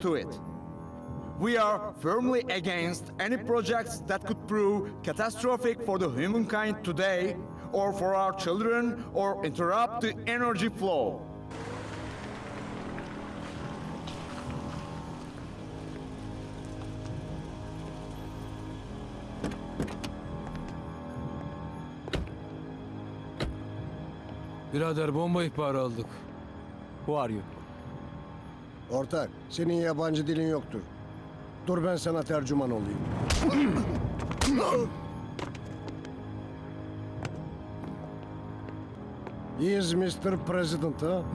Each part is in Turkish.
to it. We are firmly against any projects that could prove catastrophic for the humankind today, or for our children, or interrupt the energy flow. Birader bomba ihbarı aldık. Who are you? Ortak, senin yabancı dilin yoktur. Dur ben sana tercüman olayım. He is Mr. President, ha?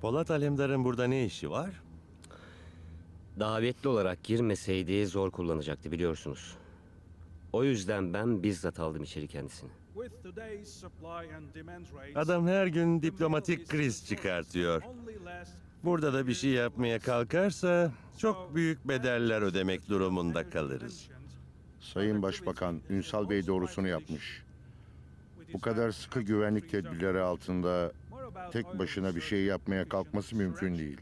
Polat Alemdar'ın burada ne işi var? Davetli olarak girmeseydi zor kullanacaktı biliyorsunuz. O yüzden ben bizzat aldım içeri kendisini. Adam her gün diplomatik kriz çıkartıyor. Burada da bir şey yapmaya kalkarsa çok büyük bedeller ödemek durumunda kalırız. Sayın Başbakan, Ünsal Bey doğrusunu yapmış. Bu kadar sıkı güvenlik tedbirleri altında tek başına bir şey yapmaya kalkması mümkün değil.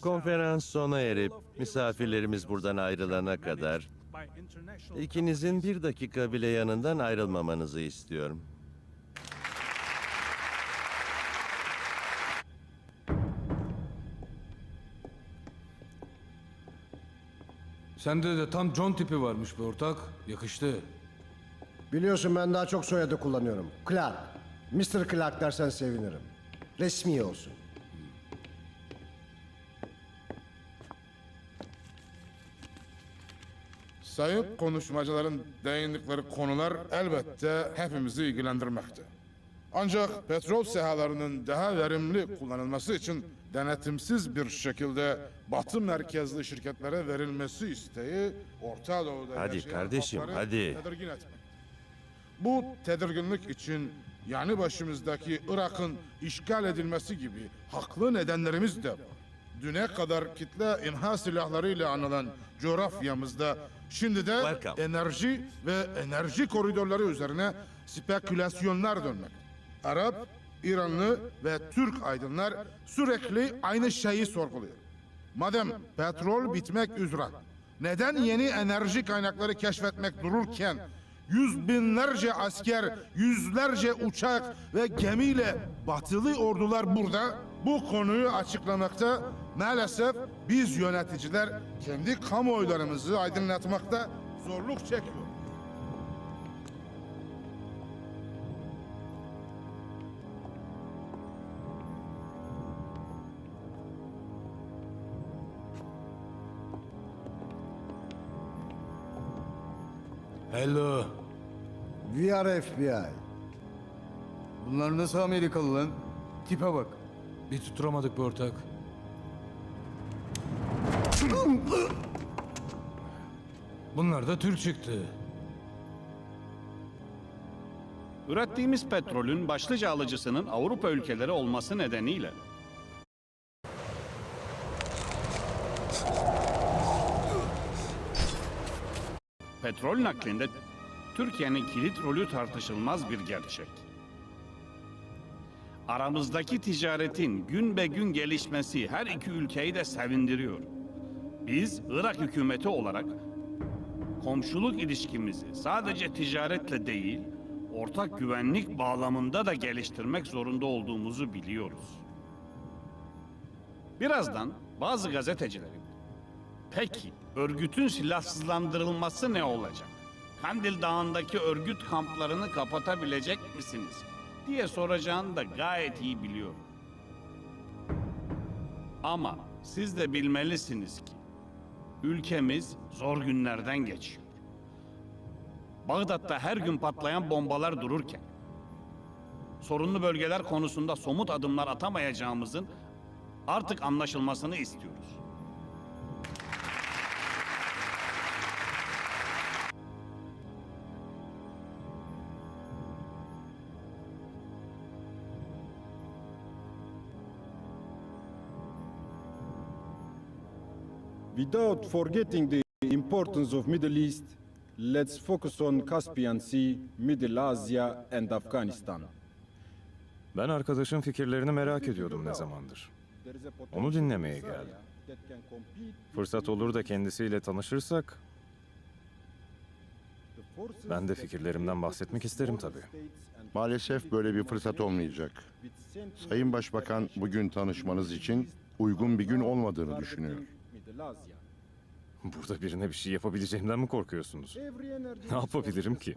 Konferans sona erip misafirlerimiz buradan ayrılana kadar ikinizin bir dakika bile yanından ayrılmamanızı istiyorum. Sende de tam John tipi varmış be ortak. Yakıştı. Biliyorsun ben daha çok soyadı kullanıyorum. Clark. Mr. Clark dersen sevinirim. Resmi olsun. Sayın konuşmacıların değindikleri konular elbette hepimizi ilgilendirmekte. Ancak petrol sahalarının daha verimli kullanılması için denetimsiz bir şekilde batı merkezli şirketlere verilmesi isteği Orta Doğu'da Hadi kardeşim, hadi. tedirgin etmekte. Bu tedirginlik için yani başımızdaki Irak'ın işgal edilmesi gibi haklı nedenlerimiz de var. Düne kadar kitle imha silahlarıyla anılan coğrafyamızda şimdi de Welcome. enerji ve enerji koridorları üzerine spekülasyonlar dönmekte. Arap, İranlı ve Türk aydınlar sürekli aynı şeyi sorguluyor. Madem petrol bitmek üzere, neden yeni enerji kaynakları keşfetmek dururken yüz binlerce asker, yüzlerce uçak ve gemiyle batılı ordular burada bu konuyu açıklamakta maalesef biz yöneticiler kendi kamuoylarımızı aydınlatmakta zorluk çekiyor. Hello. We are FBI. Bunlar nasıl Amerikalı lan? Tipe bak. Bir tutturamadık be ortak. Bunlar da Türk çıktı. Ürettiğimiz petrolün başlıca alıcısının Avrupa ülkeleri olması nedeniyle petrol naklinde Türkiye'nin kilit rolü tartışılmaz bir gerçek. Aramızdaki ticaretin gün be gün gelişmesi her iki ülkeyi de sevindiriyor. Biz Irak hükümeti olarak komşuluk ilişkimizi sadece ticaretle değil, ortak güvenlik bağlamında da geliştirmek zorunda olduğumuzu biliyoruz. Birazdan bazı gazetecilerin peki örgütün silahsızlandırılması ne olacak? Kandil Dağı'ndaki örgüt kamplarını kapatabilecek misiniz? diye soracağını da gayet iyi biliyorum. Ama siz de bilmelisiniz ki ülkemiz zor günlerden geçiyor. Bağdat'ta her gün patlayan bombalar dururken, sorunlu bölgeler konusunda somut adımlar atamayacağımızın artık anlaşılmasını istiyoruz. Without forgetting the importance of Middle East, let's focus on Caspian Sea, Middle Asia and Afghanistan. Ben arkadaşın fikirlerini merak ediyordum ne zamandır. Onu dinlemeye geldim. Fırsat olur da kendisiyle tanışırsak ben de fikirlerimden bahsetmek isterim tabii. Maalesef böyle bir fırsat olmayacak. Sayın Başbakan bugün tanışmanız için uygun bir gün olmadığını düşünüyor. Burada birine bir şey yapabileceğimden mi korkuyorsunuz? Ne yapabilirim ki?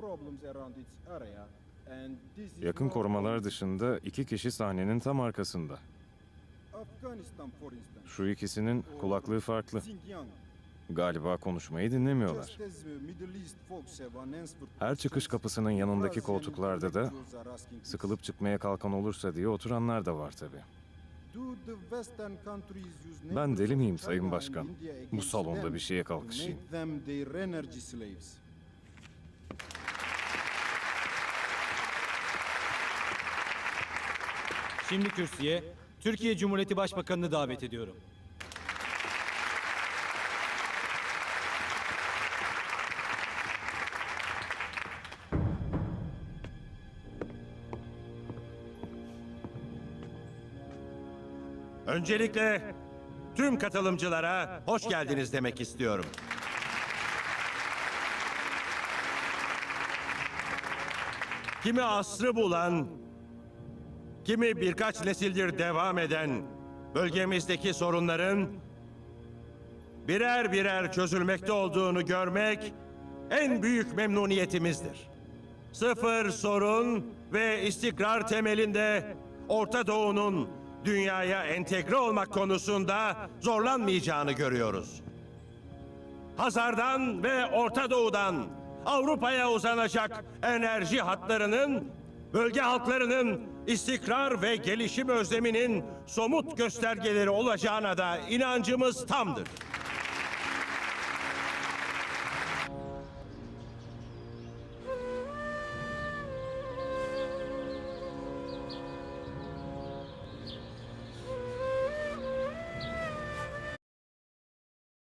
Yakın korumalar dışında iki kişi sahnenin tam arkasında. Şu ikisinin kulaklığı farklı. Galiba konuşmayı dinlemiyorlar. Her çıkış kapısının yanındaki koltuklarda da sıkılıp çıkmaya kalkan olursa diye oturanlar da var tabii. Ben deli miyim Sayın Başkan? Bu salonda bir şeye kalkışayım. Şimdi kürsüye Türkiye Cumhuriyeti Başbakanı'nı davet ediyorum. Öncelikle tüm katılımcılara hoş geldiniz demek istiyorum. Kimi asrı bulan, kimi birkaç nesildir devam eden bölgemizdeki sorunların birer birer çözülmekte olduğunu görmek en büyük memnuniyetimizdir. Sıfır sorun ve istikrar temelinde Orta Doğu'nun dünyaya entegre olmak konusunda zorlanmayacağını görüyoruz. Hazar'dan ve Orta Doğu'dan Avrupa'ya uzanacak enerji hatlarının bölge halklarının istikrar ve gelişim özleminin somut göstergeleri olacağına da inancımız tamdır.